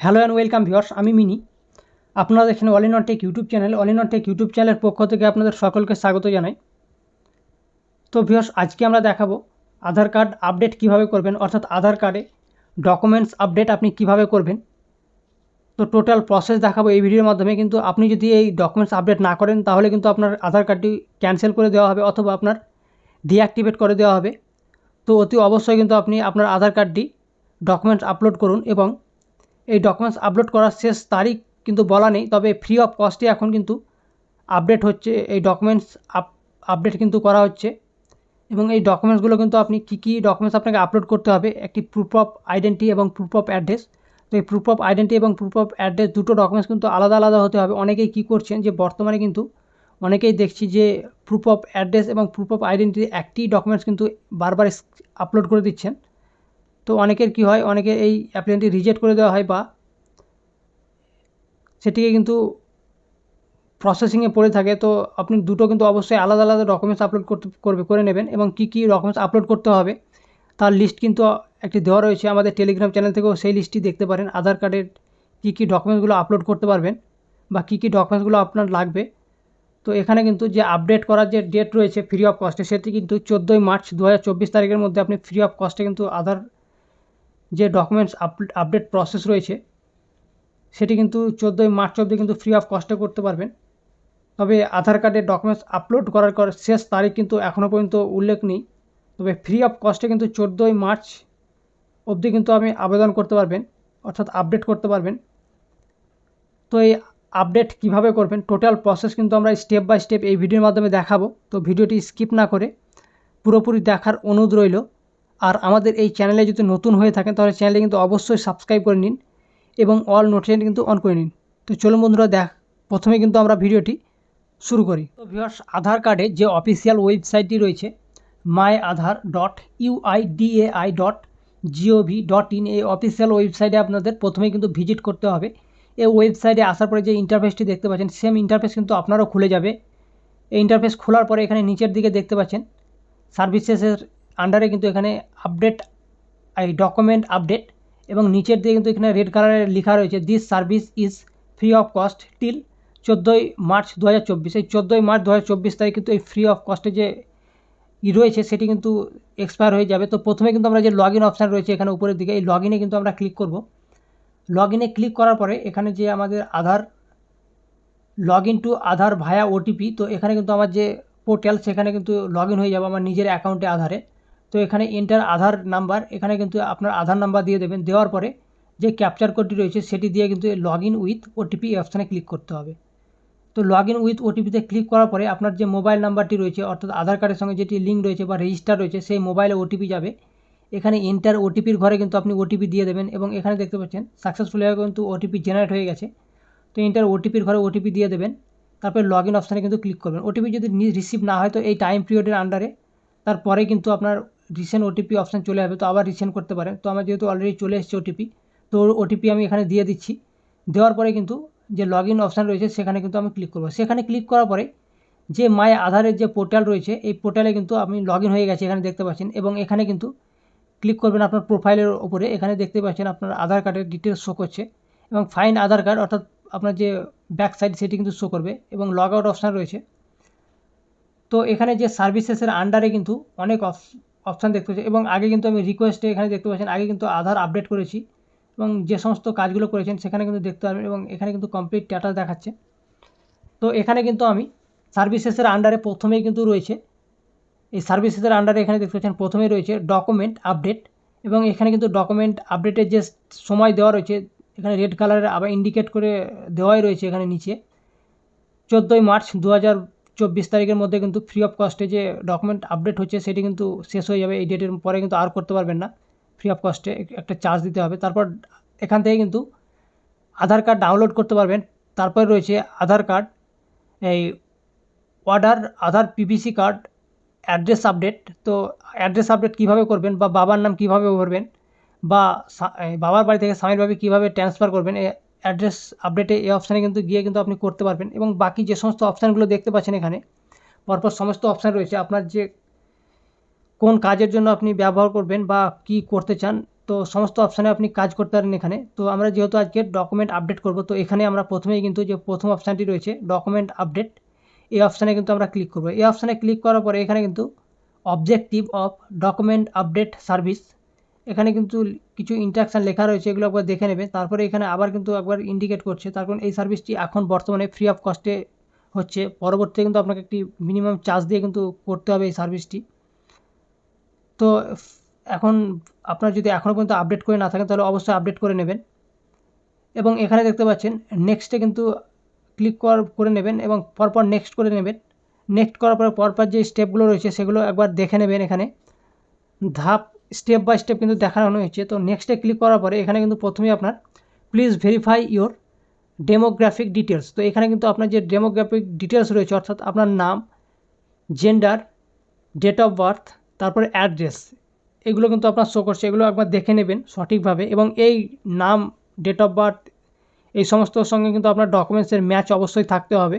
Hello and welcome viewers আমি mini. আপনারা দেখেন all in on tech YouTube channel all in on tech YouTube চ্যানেলের পক্ষ থেকে আপনাদের সকলকে স্বাগত জানাই। তো ভিউয়ার্স আজকে আমরা দেখাবো আধার কার্ড আপডেট কীভাবে করবেন, অর্থাৎ আধার কার্ডে ডকুমেন্টস আপডেট আপনি কীভাবে করবেন। তো টোটাল প্রসেস দেখাবো এই ভিডিওর মাধ্যমে। কিন্তু আপনি যদি এই ডকুমেন্টস আপডেট না করেন, তাহলে কিন্তু আপনার আধার কার্ডটি ক্যান্সেল করে দেওয়া হবে অথবা আপনার ডিঅ্যাক্টিভেট করে দেওয়া হবে। তো, অতি অবশ্যই কিন্তু আপনি আপনার আধার কার্ডটি ডকুমেন্টস আপলোড করুন এবং এই ডকুমেন্টস আপলোড করার শেষ তারিখ কিন্তু বলা নেই, তবে ফ্রি অফ কস্টে এখন কিন্তু আপডেট হচ্ছে, এই ডকুমেন্টস আপ আপডেট কিন্তু করা হচ্ছে। এবং এই ডকুমেন্টসগুলো কিন্তু আপনি কী কী ডকুমেন্টস আপনাকে আপলোড করতে হবে, একটি প্রুফ অফ আইডেন্টি এবং প্রুফ অফ অ্যাড্রেস তো এই প্রুফ অফ আইডেন্টি এবং প্রুফ অফ অ্যাড্রেস দুটো ডকুমেন্টস কিন্তু আলাদা আলাদা হতে হবে। অনেকেই কী করছেন যে বর্তমানে কিন্তু অনেকেই দেখছি যে প্রুফ অফ অ্যাড্রেস এবং প্রুফ অফ আইডেন্টি একটি ডকুমেন্টস কিন্তু বারবার আপলোড করে দিচ্ছেন। তো অনেকের কি হয় অনেকের এই অ্যাপ্লিকেশনটি রিজেক্ট করে দেওয়া হয় বা সেটিকে কিন্তু প্রসেসিংয়ে পড়ে থাকে। তো আপনি দুটো কিন্তু অবশ্যই আলাদা আলাদা ডকুমেন্টস আপলোড করতে, করবে, করে নেবেন এবং কী কী ডকুমেন্টস আপলোড করতে হবে তার লিস্ট কিন্তু একটি দেওয়া রয়েছে। আমাদের টেলিগ্রাম চ্যানেল থেকেও সেই লিস্টটি দেখতে পারেন। আধার কার্ডের কী কী ডকুমেন্টসগুলো আপলোড করতে পারবেন বা কী কী ডকুমেন্টসগুলো আপনার লাগবে। তো এখানে কিন্তু যে আপডেট করার যে ডেট রয়েছে ফ্রি অফ কস্টে সেটি কিন্তু চোদ্দোই মার্চ দু হাজার চব্বিশ তারিখের মধ্যে আপনি ফ্রি অফ কস্টে কিন্তু আধার যে ডকুমেন্টস আপডেট প্রসেস রয়েছে, সেটি কিন্তু চোদ্দোই মার্চ অবধি কিন্তু ফ্রি অফ কস্টে করতে পারবেন। তবে আধার কার্ডের ডকুমেন্টস আপলোড করার পর শেষ তারিখ কিন্তু এখনও পর্যন্ত উল্লেখ নেই। তবে ফ্রি অফ কস্টে কিন্তু চোদ্দোই মার্চ অবধি কিন্তু আপনি আবেদন করতে পারবেন, অর্থাৎ আপডেট করতে পারবেন। তো এই আপডেট কীভাবে করবেন টোটাল প্রসেস কিন্তু আমরা স্টেপ বাই স্টেপ এই ভিডিওর মাধ্যমে দেখাবো। তো ভিডিওটি স্কিপ না করে পুরোপুরি দেখার অনুরোধ রইল। আর আমাদের এই চ্যানেলে যদি নতুন হয়ে থাকেন, তাহলে চ্যানেলে কিন্তু অবশ্যই সাবস্ক্রাইব করে নিন এবং অল নোটিফিকেশন কিন্তু অন করে নিন। তো চলুন বন্ধুরা, দেখ, প্রথমে কিন্তু আমরা ভিডিওটি শুরু করি। তো ভিউয়ার্স আধার কার্ডে যে অফিসিয়াল ওয়েবসাইটটি রয়েছে my Aadhaar dot UIDAI dot GOV dot in এই অফিসিয়াল ওয়েবসাইটে আপনাদের প্রথমেই কিন্তু ভিজিট করতে হবে। এই ওয়েবসাইটে আসার পরে যে ইন্টারফেসটি দেখতে পাচ্ছেন সেম ইন্টারফেস কিন্তু আপনারও খুলে যাবে। এই ইন্টারফেস খোলার পরে এখানে নিচের দিকে দেখতে পাচ্ছেন সার্ভিসেসের আন্ডারে কিন্তু এখানে আপডেট এই ডকুমেন্ট আপডেট এবং নিচের দিকে কিন্তু এখানে রেড কালারে লেখা রয়েছে this service is free of cost till চোদ্দোই মার্চ দু হাজার চব্বিশ। এই চোদ্দোই মার্চ দু হাজার চব্বিশ তারিখ কিন্তু এই ফ্রি অফ কস্টে যে ই রয়েছে সেটি কিন্তু এক্সপায়ার হয়ে যাবে। তো প্রথমে কিন্তু আমরা যে লগ ইন অপশান রয়েছে এখানে উপরের দিকে, এই লগ ইনে কিন্তু আমরা ক্লিক করব। লগ ইনে ক্লিক করার পরে এখানে যে আমাদের Aadhaar log in to Aadhaar via OTP তো এখানে কিন্তু আমার যে পোর্টাল সেখানে কিন্তু লগ ইন হয়ে যাবে আমার নিজের অ্যাকাউন্টে আধারে। তো এখানে এন্টার আধার নাম্বার এখানে কিন্তু আপনার আধার নাম্বার দিয়ে দেবেন। দেওয়ার পরে যে ক্যাপচার কোডটি রয়েছে, সেটি দিয়ে কিন্তু লগ ইন উইথ ওটিপি অপশানে ক্লিক করতে হবে। তো লগ ইন উইথ ওটিপিতে ক্লিক করার পরে আপনার যে মোবাইল নাম্বারটি রয়েছে, অর্থাৎ আধার কার্ডের সঙ্গে যেটি লিঙ্ক রয়েছে বা রেজিস্টার রয়েছে, সেই মোবাইলে ওটিপি যাবে। এখানে এন্টার ওটিপির ঘরে কিন্তু আপনি ওটিপি দিয়ে দেবেন এবং এখানে দেখতে পাচ্ছেন সাকসেসফুলিভাবে কিন্তু ওটিপি জেনারেট হয়ে গেছে। তো এন্টার ওটিপির ঘরে ওটিপি দিয়ে দেবেন। তারপরে লগ ইন অপশানে কিন্তু ক্লিক করবেন। ওটিপি যদি রিসিভ না হয়, তো এই টাইম পিরিয়ডের আন্ডারে তারপরে কিন্তু আপনার রিসেন্ট ওটিপি অপশান চলে যাবে তো আবার রিসেন্ট করতে পারেন তো আমার যেহেতু অলরেডি চলে এসেছে ওটিপি তো ওটিপি আমি এখানে দিয়ে দিচ্ছি। দেওয়ার পরে কিন্তু যে লগ ইন অপশান রয়েছে, সেখানে কিন্তু আমি ক্লিক করব। সেখানে ক্লিক করার পরে যে মাই আধারের যে পোর্টাল রয়েছে, এই পোর্টালে কিন্তু আপনি লগ হয়ে গেছে, এখানে দেখতে পাচ্ছেন। এবং এখানে কিন্তু ক্লিক করবেন আপনার প্রোফাইলের ওপরে এখানে দেখতে পাচ্ছেন আপনার আধার কার্ডের ডিটেলস শো করছে। এবং ফাইন আধার কার্ড অর্থাৎ আপনার যে ব্যাক সাইড সেটি কিন্তু শো করবে। এবং লগ আউট অপশান রয়েছে। তো এখানে যে সার্ভিসেসের আন্ডারে কিন্তু অনেক অপশান দেখতে পাচ্ছি। এবং আগে কিন্তু আমি রিকোয়েস্টে এখানে দেখতে পাচ্ছেন, আগে কিন্তু আধার আপডেট করেছি। এবং যে সমস্ত কাজগুলো করেছেন, সেখানে কিন্তু দেখতে পারবেন এবং এখানে কিন্তু কমপ্লিট স্ট্যাটাস দেখাচ্ছে। তো এখানে কিন্তু আমি সার্ভিসেসের আন্ডারে প্রথমেই কিন্তু রয়েছে। এই সার্ভিসেসের আন্ডারে এখানে দেখতে পাচ্ছেন, প্রথমেই রয়েছে ডকুমেন্ট আপডেট এবং এখানে কিন্তু ডকুমেন্ট আপডেটের যে সময় দেওয়া রয়েছে, এখানে রেড কালারের আবার ইন্ডিকেট করে দেওয়াই রয়েছে এখানে নিচে। চোদ্দোই মার্চ দু হাজার চব্বিশ তারিখের মধ্যে কিন্তু ফ্রি অফ কস্টে যে ডকুমেন্ট আপডেট হচ্ছে, সেটি কিন্তু শেষ হয়ে যাবে। এই ডেটের পরে কিন্তু আর করতে পারবেন না। ফ্রি অফ কস্টে একটা চার্জ দিতে হবে। তারপর এখান থেকে কিন্তু আধার কার্ড ডাউনলোড করতে পারবেন। তারপরে রয়েছে আধার কার্ড এই order Aadhaar PVC card address update তো অ্যাড্রেস আপডেট কীভাবে করবেন বা বাবার নাম কীভাবে ভরবেন বা বাবার বাড়ি থেকে স্বামীর বাড়ি কীভাবে ট্রান্সফার করবেন অ্যাড্রেস আপডেটে এই অপশানে কিন্তু গিয়ে কিন্তু আপনি করতে পারবেন এবং বাকি যে সমস্ত অপশানগুলো দেখতে পাচ্ছেন এখানে, পরপর সমস্ত অপশান রয়েছে। আপনার যে কোন কাজের জন্য আপনি ব্যবহার করবেন বা কি করতে চান, তো সমস্ত অপশানে আপনি কাজ করতে পারেন এখানে। তো আমরা যেহেতু আজকে ডকুমেন্ট আপডেট করব, তো এখানে আমরা প্রথমেই কিন্তু যে প্রথম অপশানটি রয়েছে ডকুমেন্ট আপডেট এই অপশানে কিন্তু আমরা ক্লিক করব। এই অপশানে ক্লিক করার পরে এখানে কিন্তু objective of document update service এখানে কিন্তু কিছু ইন্ট্রাকশান লেখা রয়েছে, এগুলো একবার দেখে নেবে। তারপরে এখানে আবার কিন্তু একবার ইন্ডিকেট করছে। তারপর এই সার্ভিসটি এখন বর্তমানে ফ্রি অফ কস্টে হচ্ছে। পরবর্তীতে কিন্তু আপনাকে একটি মিনিমাম চার্জ দিয়ে কিন্তু করতে হবে এই সার্ভিসটি তো এখন আপনার যদি এখনও পর্যন্ত আপডেট করে না থাকেন, তাহলে অবশ্যই আপডেট করে নেবেন। এবং এখানে দেখতে পাচ্ছেন নেক্সটে কিন্তু ক্লিক করার করে নেবেন এবং পরপর নেক্সট করে নেবেন। নেক্সট করার পরে, পরপর যে স্টেপগুলো রয়েছে, সেগুলো একবার দেখে নেবেন এখানে। ধাপ স্টেপ বাই স্টেপ কিন্তু দেখানো হয়েছে। তো নেক্সটে ক্লিক করার পরে এখানে কিন্তু প্রথমেই আপনার please verify your demographic details তো এখানে কিন্তু আপনার যে ডেমোগ্রাফিক ডিটেলস রয়েছে, অর্থাৎ আপনার নাম জেন্ডার ডেট অফ বার্থ তারপরে অ্যাড্রেস এগুলো কিন্তু আপনার শো করছে। এগুলো একবার দেখে নেবেন সঠিকভাবে এবং এই নাম ডেট অফ বার্থ এই সমস্তর সঙ্গে কিন্তু আপনার ডকুমেন্টসের ম্যাচ অবশ্যই থাকতে হবে।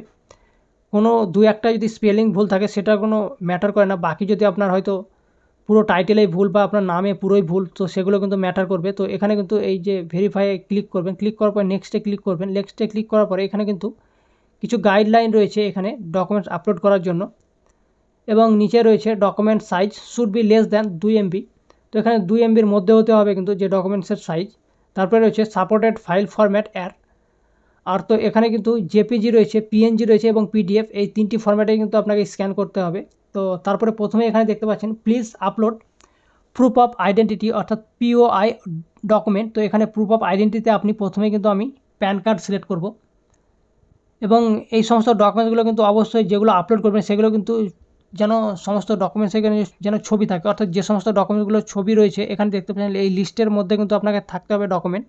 কোনো দু একটা যদি স্পেলিং ভুল থাকে সেটা কোনো ম্যাটার করে না। বাকি যদি আপনার হয়তো পুরো টাইটেলেই ভুল বা আপনার নামে পুরোই ভুল, তো সেগুলো কিন্তু ম্যাটার করবে। তো এখানে কিন্তু এই যে ভেরিফাই ক্লিক করবেন ক্লিক করার পরে নেক্সটে ক্লিক করবেন। নেক্সটে ক্লিক করার পরে এখানে কিন্তু কিছু গাইডলাইন রয়েছে এখানে ডকুমেন্টস আপলোড করার জন্য। এবং নিচে রয়েছে document size should be less than দুই এমবি তো এখানে দুই এমবির মধ্যে হতে হবে কিন্তু যে ডকুমেন্টসের সাইজ তারপরে রয়েছে সাপোর্টেড ফাইল ফরম্যাট অ্যার আর তো এখানে কিন্তু জেপিজি রয়েছে, পিএনজি রয়েছে এবং পিডিএফ, এই তিনটি ফর্ম্যাটে কিন্তু আপনাকে স্ক্যান করতে হবে। তো তারপরে প্রথমে এখানে দেখতে পাচ্ছেন please upload proof of identity অর্থাৎ পিওআই ডকুমেন্ট তো এখানে প্রুফ অফ আইডেন্টিটিতে আপনি প্রথমে কিন্তু আমি প্যান কার্ড সিলেক্ট করব। এবং এই সমস্ত ডকুমেন্টসগুলো কিন্তু অবশ্যই যেগুলো আপলোড করবেন, সেগুলো কিন্তু যেন সমস্ত ডকুমেন্টস এখানে যেন ছবি থাকে। অর্থাৎ যে সমস্ত ডকুমেন্টগুলো ছবি রয়েছে, এখানে দেখতে পাচ্ছেন, এই লিস্টের মধ্যে কিন্তু আপনাকে থাকতে হবে ডকুমেন্ট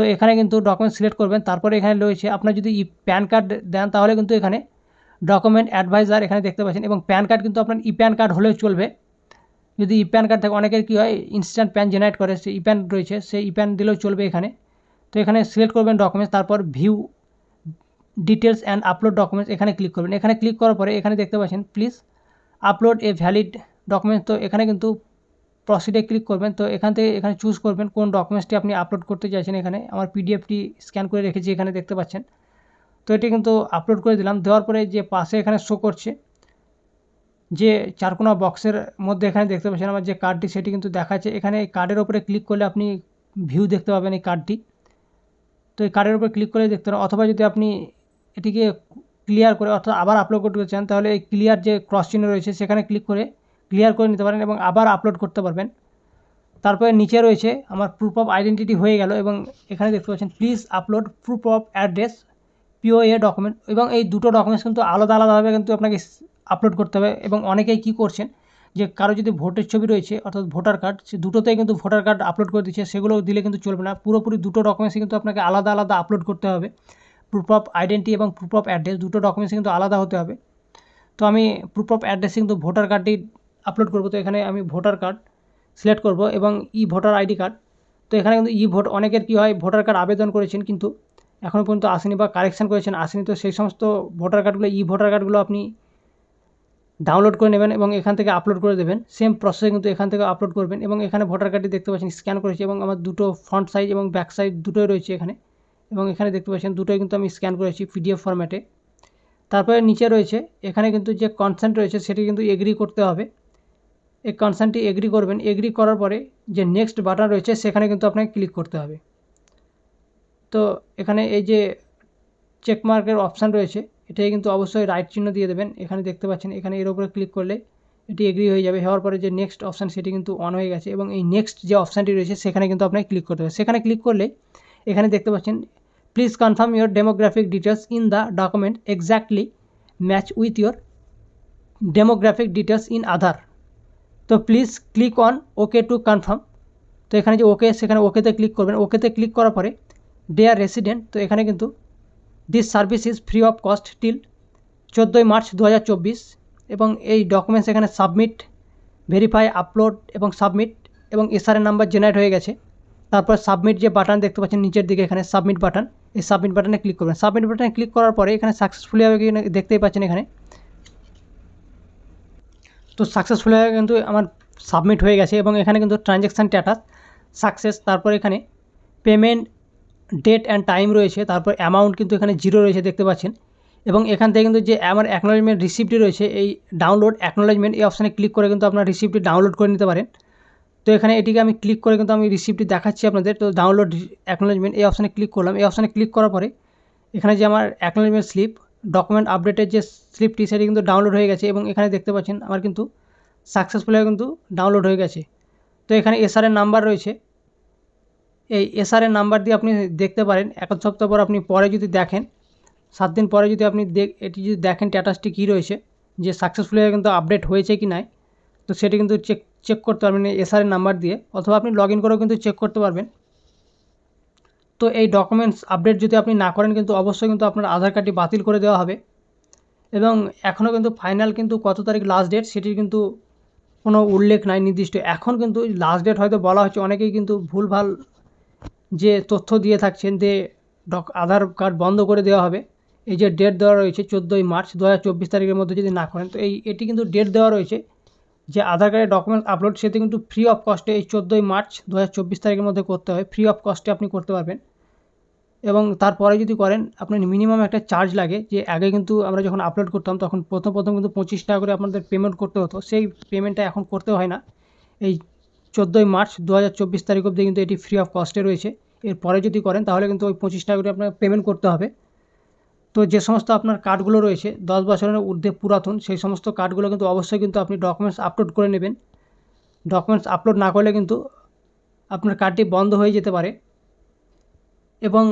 তো এখানে কিন্তু ডকুমেন্ট সিলেক্ট করবেন। তারপরে এখানে রয়েছে, আপনার যদি ই প্যান কার্ড দেন, তাহলে কিন্তু এখানে ডকুমেন্ট অ্যাডভাইজার এখানে দেখতে পাচ্ছেন এবং প্যান কার্ড কিন্তু আপনার ই প্যান কার্ড হলেও চলবে। যদি ই প্যান কার্ড থাকে, অনেকের কী হয় ইনস্ট্যান্ট প্যান জেনারেট করে সে ই প্যান রয়েছে, সেই ই প্যান দিলেও চলবে এখানে। তো এখানে সিলেক্ট করবেন ডকুমেন্টস তারপর view details and upload documents এখানে ক্লিক করবেন। এখানে ক্লিক করার পরে এখানে দেখতে পাচ্ছেন please upload a valid documents তো এখানে কিন্তু প্রসিডে ক্লিক করবেন। তো এখান থেকে এখানে চুজ করবেন কোন ডকুমেন্টসটি আপনি আপলোড করতে চাইছেন এখানে। আমার পিডিএফটি স্ক্যান করে রেখেছি, এখানে দেখতে পাচ্ছেন। তো এটি কিন্তু আপলোড করে দিলাম। দেওয়ার পরে যে পাশে এখানে শো করছে, যে চারকোনা বক্সের মধ্যে এখানে দেখতে পাচ্ছেন আমার যে কার্ডটি সেটি কিন্তু দেখাচ্ছে। এখানে এই কার্ডের ওপরে ক্লিক করলে আপনি ভিউ দেখতে পাবেন এই কার্ডটি তো এই কার্ডের উপরে ক্লিক করে দেখতে পারেন। অথবা যদি আপনি এটিকে ক্লিয়ার করে অর্থাৎ আবার আপলোড করতে চান, তাহলে এই ক্লিয়ার যে ক্রস চিহ্ন রয়েছে, সেখানে ক্লিক করে ক্লিয়ার করে নিতে পারেন এবং আবার আপলোড করতে পারবেন। তারপরে নিচে রয়েছে আমার প্রুফ অফ আইডেন্টিটি হয়ে গেল এবং এখানে দেখতে পাচ্ছেন please upload proof of address POA document এবং এই দুটো ডকুমেন্টস কিন্তু আলাদা আলাদাভাবে কিন্তু আপনাকে আপলোড করতে হবে এবং অনেকেই কী করছেন যে কারও যদি ভোটের ছবি রয়েছে অর্থাৎ ভোটার কার্ড সে দুটোতেই কিন্তু ভোটার কার্ড আপলোড করে দিচ্ছে, সেগুলো দিলে কিন্তু চলবে না। পুরোপুরি দুটো ডকুমেন্টসই কিন্তু আপনাকে আলাদা আলাদা আপলোড করতে হবে। প্রুফ অফ আইডেন্টি এবং প্রুফ অফ অ্যাড্রেস দুটো ডকুমেন্টস কিন্তু আলাদা হতে হবে। তো আমি প্রুফ অফ অ্যাড্রেস কিন্তু ভোটার কার্ডটি আপলোড করব, তো এখানে আমি ভোটার কার্ড সিলেক্ট করব এবং ই ভোটার আইডি কার্ড তো এখানে কিন্তু ই ভোট অনেকের কী হয় ভোটার কার্ড আবেদন করেছেন কিন্তু এখনও পর্যন্ত আসেনি বা কারেকশান করেছেন, আসেনি তো সেই সমস্ত ভোটার কার্ডগুলো ই ভোটার কার্ডগুলো আপনি ডাউনলোড করে নেবেন এবং এখান থেকে আপলোড করে দেবেন। সেম প্রসেসে কিন্তু এখান থেকে আপলোড করবেন এবং এখানে ভোটার কার্ডটি দেখতে পাচ্ছেন স্ক্যান করেছি এবং আমার দুটো ফ্রন্ট সাইজ এবং ব্যাক সাইড দুটোই রয়েছে এখানে। এবং এখানে দেখতে পাচ্ছেন দুটোই কিন্তু আমি স্ক্যান করেছি পিডিএফ ফরম্যাটে তারপরে নিচে রয়েছে, এখানে কিন্তু যে কনসেন্ট রয়েছে সেটি কিন্তু এগ্রি করতে হবে। এই কনসার্নটি এগ্রি করবেন। এগ্রি করার পরে যে নেক্সট বাটন রয়েছে, সেখানে কিন্তু আপনাকে ক্লিক করতে হবে। তো এখানে এই যে চেকমার্কের অপশান রয়েছে, এটাই কিন্তু অবশ্যই রাইট চিহ্ন দিয়ে দেবেন। এখানে দেখতে পাচ্ছেন, এখানে এর উপরে ক্লিক করলে এটি এগ্রি হয়ে যাবে। হওয়ার পরে যে নেক্সট অপশান সেটি কিন্তু অন হয়ে গেছে এবং এই নেক্সট যে অপশানটি রয়েছে, সেখানে কিন্তু আপনাকে ক্লিক করতে হবে। সেখানে ক্লিক করলে এখানে দেখতে পাচ্ছেন please confirm your demographic details in the document exactly match with your demographic details in Aadhaar তো please click on okay to confirm তো এখানে যে ওকে সেখানে ওকেতে ক্লিক করবেন। ওকেতে ক্লিক করার পরে ডে আর রেসিডেন্ট তো এখানে কিন্তু this service is free of cost till চোদ্দোই মার্চ দু হাজার চব্বিশ এবং এই ডকুমেন্টস এখানে সাবমিট ভেরিফাই আপলোড এবং সাবমিট এবং এসআরএন নাম্বার জেনারেট হয়ে গেছে। তারপর সাবমিট যে বাটন দেখতে পাচ্ছেন, নিচের দিকে এখানে সাবমিট বাটন এই সাবমিট বাটনে ক্লিক করবেন। সাবমিট বাটনে ক্লিক করার পরে এখানে সাকসেসফুলি হবে দেখতেই পাচ্ছেন এখানে তো সাকসেসফুল হয়ে কিন্তু আমার সাবমিট হয়ে গেছে এবং এখানে কিন্তু ট্রানজ্যাকশান স্ট্যাটাস সাকসেস তারপর এখানে পেমেন্ট ডেট অ্যান্ড টাইম রয়েছে, তারপর অ্যামাউন্ট কিন্তু এখানে জিরো রয়েছে দেখতে পাচ্ছেন। এবং এখান থেকে কিন্তু যে আমার অ্যাকনোলজমেন্ট রিসিপ্টটি রয়েছে, এই ডাউনলোড অ্যাকনোলজমেন্ট এই অপশানে ক্লিক করে কিন্তু আপনার রিসিপ্টটি ডাউনলোড করে নিতে পারেন। তো এখানে এটিকে আমি ক্লিক করে কিন্তু আমি রিসিপ্টটি দেখাচ্ছি আপনাদের। তো ডাউনলোড অ্যাকনোলজমেন্ট এই অপশানে ক্লিক করলাম। এই অপশানে ক্লিক করার পরে এখানে যে আমার অ্যাকনোলজমেন্ট স্লিপ ডকুমেন্ট আপডেটের যে স্লিপটি সেটি কিন্তু ডাউনলোড হয়ে গেছে এবং এখানে দেখতে পাচ্ছেন আমার কিন্তু সাকসেসফুলি কিন্তু ডাউনলোড হয়ে গেছে। তো এখানে এসআরের নাম্বার রয়েছে। এই এসআরের নাম্বার দিয়ে আপনি দেখতে পারেন। এক সপ্তাহ পর আপনি পরে যদি দেখেন, সাত দিন পরে যদি আপনি এটি যদি দেখেন স্ট্যাটাসটি কী রয়েছে, যে সাকসেসফুলি কিন্তু আপডেট হয়েছে কি নাই, তো সেটি কিন্তু চেক চেক করতে পারবেন এসআরের নাম্বার দিয়ে। অথবা আপনি লগ ইন করেও কিন্তু চেক করতে পারবেন। তো এই ডকুমেন্টস আপডেট যদি আপনি না করেন কিন্তু অবশ্যই কিন্তু আপনার আধার কার্ডটি বাতিল করে দেওয়া হবে। এবং এখনও কিন্তু ফাইনাল কিন্তু কত তারিখ লাস্ট ডেট সেটির কিন্তু কোনো উল্লেখ নাই নির্দিষ্ট। এখন কিন্তু লাস্ট ডেট হয়তো বলা হচ্ছে, অনেকেই কিন্তু ভুলভাল যে তথ্য দিয়ে থাকছেন যে ডক আধার কার্ড বন্ধ করে দেওয়া হবে। এই যে ডেট দেওয়া রয়েছে চোদ্দোই মার্চ দু হাজার চব্বিশ তারিখের মধ্যে যদি না করেন, তো এই, এটি কিন্তু ডেট দেওয়া রয়েছে যে আধার কার্ডের ডকুমেন্ট আপলোড সেটি কিন্তু ফ্রি অফ কস্টে এই চোদ্দোই মার্চ দু হাজার চব্বিশ তারিখের মধ্যে করতে হয়। ফ্রি অফ কস্টে আপনি করতে পারবেন। এবং তারপরে যদি করেন, আপনার মিনিমাম একটা চার্জ লাগে, যে আগে কিন্তু আমরা যখন আপলোড করতাম, তখন প্রথম প্রথম কিন্তু পঁচিশ টাকা করে আপনাদের পেমেন্ট করতে হতো। সেই পেমেন্টটা এখন করতে হয় না। এই চোদ্দোই মার্চ দু হাজার চব্বিশ তারিখ অবধি কিন্তু এটি ফ্রি অফ কস্টে রয়েছে। এরপরে যদি করেন, তাহলে কিন্তু ওই পঁচিশ টাকা করে আপনার পেমেন্ট করতে হবে। তো যে সমস্ত আপনার কার্ডগুলো রয়েছে, দশ বছরের ঊর্ধ্বে পুরাতন, সেই সমস্ত কার্ডগুলো কিন্তু অবশ্যই কিন্তু আপনি ডকুমেন্টস আপলোড করে নেবেন। ডকুমেন্টস আপলোড না করলে কিন্তু আপনার কার্ডটি বন্ধ হয়ে যেতে পারে। এবং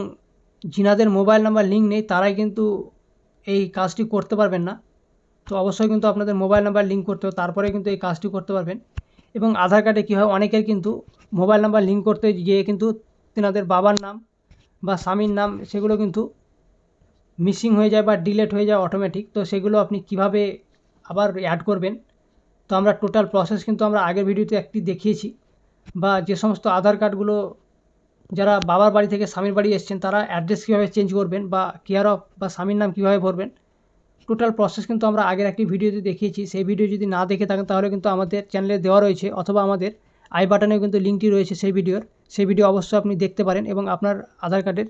যিনাদের মোবাইল নাম্বার লিঙ্ক নেই, তারাই কিন্তু এই কাজটি করতে পারবেন না। তো অবশ্যই কিন্তু আপনাদের মোবাইল নাম্বার লিঙ্ক করতে হবে তারপরে কিন্তু এই কাজটি করতে পারবেন। এবং আধার কার্ডে কী হয়, অনেকের কিন্তু মোবাইল নাম্বার লিঙ্ক করতে গিয়ে কিন্তু তেনাদের বাবার নাম বা স্বামীর নাম, সেগুলো কিন্তু মিসিং হয়ে যায় বা ডিলেট হয়ে যায় অটোমেটিক তো সেগুলো আপনি কীভাবে আবার অ্যাড করবেন? তো আমরা টোটাল প্রসেস কিন্তু আমরা আগের ভিডিওতে একটি দেখিয়েছি, বা যে সমস্ত আধার কার্ডগুলো যারা বাবার বাড়ি থেকে স্বামীর বাড়ি এসছেন, তারা অ্যাড্রেস কীভাবে চেঞ্জ করবেন বা কেয়ার অফ বা স্বামীর নাম কীভাবে ভরবেন টোটাল প্রসেস কিন্তু আমরা আগের একটি ভিডিওতে দেখিয়েছি। সেই ভিডিও যদি না দেখে থাকেন, তাহলে কিন্তু আমাদের চ্যানেলে দেওয়া রয়েছে অথবা আমাদের আই বাটনেও কিন্তু লিঙ্কটি রয়েছে সেই ভিডিওর সেই ভিডিও অবশ্যই আপনি দেখতে পারেন এবং আপনার আধার কার্ডের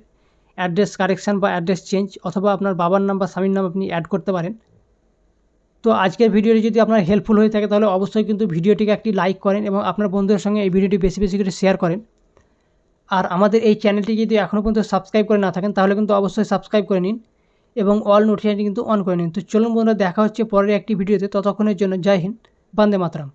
অ্যাড্রেস কারেকশান বা অ্যাড্রেস চেঞ্জ অথবা আপনার বাবার নাম বা স্বামীর নাম আপনি অ্যাড করতে পারেন। তো আজকের ভিডিওটি যদি আপনার হেল্পফুল হয়ে থাকে, তাহলে অবশ্যই কিন্তু ভিডিওটিকে একটি লাইক করেন এবং আপনার বন্ধুদের সঙ্গে এই ভিডিওটি বেশি বেশি করে শেয়ার করেন। আর আমাদের এই চ্যানেলটি যদি এখনও পর্যন্ত সাবস্ক্রাইব করে না থাকেন, তাহলে কিন্তু অবশ্যই সাবস্ক্রাইব করে নিন এবং অল নোটিফিকেশানটি কিন্তু অন করে নিন। তো চলুন বন্ধুরা, দেখা হচ্ছে পরের একটি ভিডিওতে ততক্ষণের জন্য জয় হিন্দ, বন্দে মাতরম।